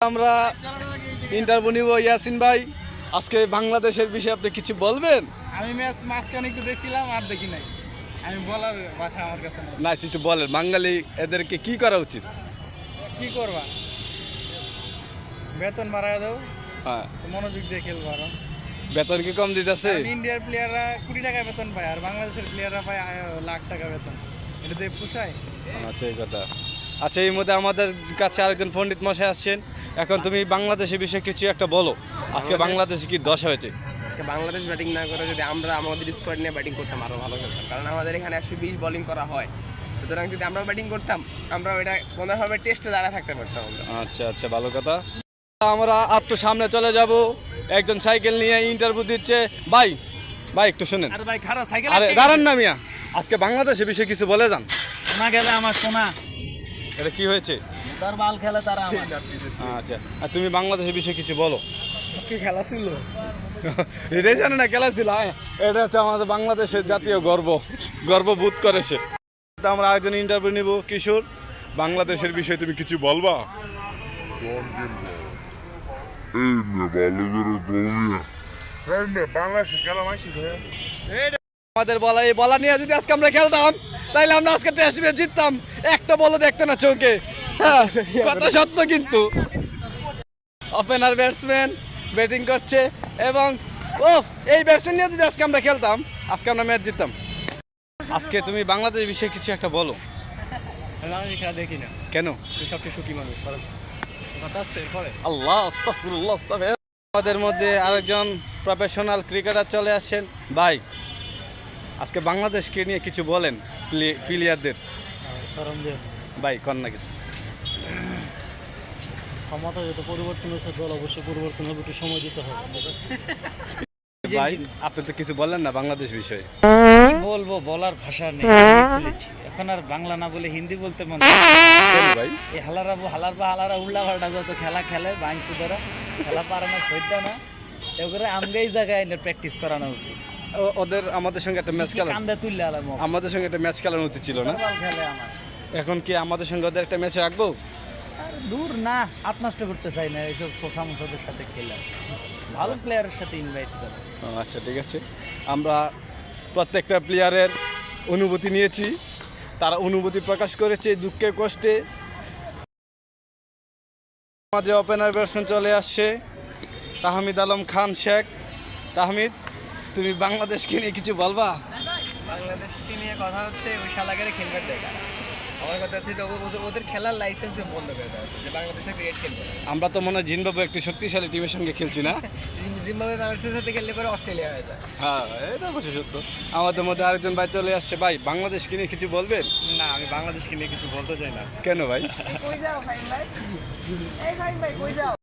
আমরা ইন্টারভিউ নিব ইয়াসিন ভাই আজকে বাংলাদেশের বিষয়ে আপনি কিছু বলবেন? আমি ম্যাচ মাঝখানে একটু দেখছিলাম আর দেখি নাই। আমি বলার ভাষা আমার কাছে নেই। না একটু বলেন বাঙালি এদেরকে কি করা উচিত? কি করবা? বেতন বাড়ায় দাও হ্যাঁ। মনোযোগ দিয়ে খেলব আরও। বেতন কি কম দিতেছে? ইন্ডিয়ার প্লেয়াররা কুড়ি টাকা বেতন পায় আর বাংলাদেশের প্লেয়াররা পায় লাখ টাকা বেতন। এটা দিয়ে পোষায়? আচ্ছা এই কথা। আচ্ছা এই মধ্যে আমাদের কাছে আরেকজন পণ্ডিত মশাই আসছেন। এখন তুমি বাংলাদেশের বিষয়ে কিছু একটা বলো। আজকে বাংলাদেশে কি দশা হয়েছে? আজকে বাংলাদেশ ব্যাটিং না করে যদি আমরা আমাদের স্কোয়াড নিয়ে ব্যাটিং করতাম আরও ভালো খেলতাম। কারণ আমাদের এখানে একশো বিশ বোলিং করা হয়। সুতরাং যদি আমরা ব্যাটিং করতাম আমরা ওইটা কোনোভাবে টেস্টে দাঁড়া থাকতে পারতাম আচ্ছা আচ্ছা ভালো কথা। আমরা আর তো সামনে চলে যাব। একজন সাইকেল নিয়ে ইন্টারভিউ দিচ্ছে। ভাই ভাই একটু শুনেন। আর ভাই খারাপ সাইকেল আরে দাঁড়ান না মিয়া। আজকে বাংলাদেশের বিষয়ে কিছু বলে যান। শোনা গেলে আমার শোনা। এটা কি হয়েছে? তার বাল খেলে তারা আমার। আচ্ছা আর তুমি বাংলাদেশের বিষয়ে কিছু বলো। আজকে খেলা ছিল। এটাই জানে না খেলা ছিল আয়। এটা হচ্ছে আমাদের বাংলাদেশের জাতীয় গর্ব গর্ববোধ করে সে। তো আমরা আরেকজন ইন্টারভিউ নিব কিশোর। বাংলাদেশের বিষয়ে তুমি কিছু বলবা? আমাদের বলা এই বলা নিয়ে যদি আজকে আমরা খেলতাম। তাইলে আমরা আজকে টেস্ট ম্যাচ জিততাম। একটা বলও দেখতো না চোখে। হ্যাঁ, কথা সত্য কিন্তু। ওপেনার ব্যাটসম্যান ব্যাটিং করছে এবং ও এই ব্যাটসম্যান নিয়ে যদি আজকে আমরা খেলতাম আজকে আমরা ম্যাচ জিততাম। আজকে তুমি বাংলাদেশ বিষয়ে কিছু একটা বলো। খেলা দেখি না। কেন? সবচেয়ে সুখী মানুষ আল্লাহ আমাদের মধ্যে আরেকজন প্রফেশনাল ক্রিকেটার চলে আসছেন। ভাই আজকে বাংলাদেশকে নিয়ে কিছু বলেন। প্লেয়ারদের। ভাই কন না কিছু। ক্ষমতা যত পরিবর্তন হয়েছে দল অবশ্যই পরিবর্তন হবে একটু সময় দিতে হবে ভাই আপনি তো কিছু বললেন না বাংলাদেশ বিষয়ে। বলব বলার ভাষা নেই এখন আর বাংলা না বলে হিন্দি বলতে মন ভাই? এই হালারা হালার বা হালারা উল্লা পাল্টা যত খেলা খেলে বাঞ্চু ধরা খেলা পারে না সইটা না এগুলো আমগে জায়গায় প্র্যাকটিস করানো উচিত। ওদের আমাদের সঙ্গে একটা ম্যাচ আলাম আমাদের সঙ্গে একটা ম্যাচ খেলানো উচিত ছিল না? এখন কি আমাদের সঙ্গে ওদের একটা ম্যাচ রাখব? আর দূর না হাত নষ্ট করতে চাই না এইসব সোসা মোসাদের সাথে খেলে। ভালো প্লেয়ারের সাথে ইনভাইট করে। আচ্ছা ঠিক আছে। আমরা প্রত্যেকটা প্লেয়ারের অনুভূতি নিয়েছি। তারা অনুভূতি প্রকাশ করেছে দুঃখে কষ্টে। মাঝে ওপেনার ব্যাটসম্যান চলে আসছে। তাহমিদ আলম খান শেখ তাহমিদ। তুমি বাংলাদেশকে নিয়ে কিছু বলবা? বাংলাদেশকে নিয়ে কথা হচ্ছে ওই শালাগারে খেলবার দেখা আমার কথা হচ্ছে ওদের- খেলার লাইসেন্স বন্ধ করে দেওয়া হচ্ছে যে বাংলাদেশে ক্রিকেট খেলবে। আমরা তো মনে হয় জিনবাবু একটি শক্তিশালী টিমের সঙ্গে খেলছি না? জিম- জিম্বাবুয়ে বাংলাদেশের সাথে খেললে পরে অস্ট্রেলিয়া হয়ে যায়। হ্যাঁ এটা অবশ্যই সত্য। আমাদের মধ্যে আরেকজন ভাই চলে আসছে। ভাই বাংলাদেশকে নিয়ে কিছু বলবেন? না আমি বাংলাদেশকে নিয়ে কিছু বলতে চাই না। কেন ভাই? কই যাও ফাইন ভাই? এই ফাইন ভাই কই যাও?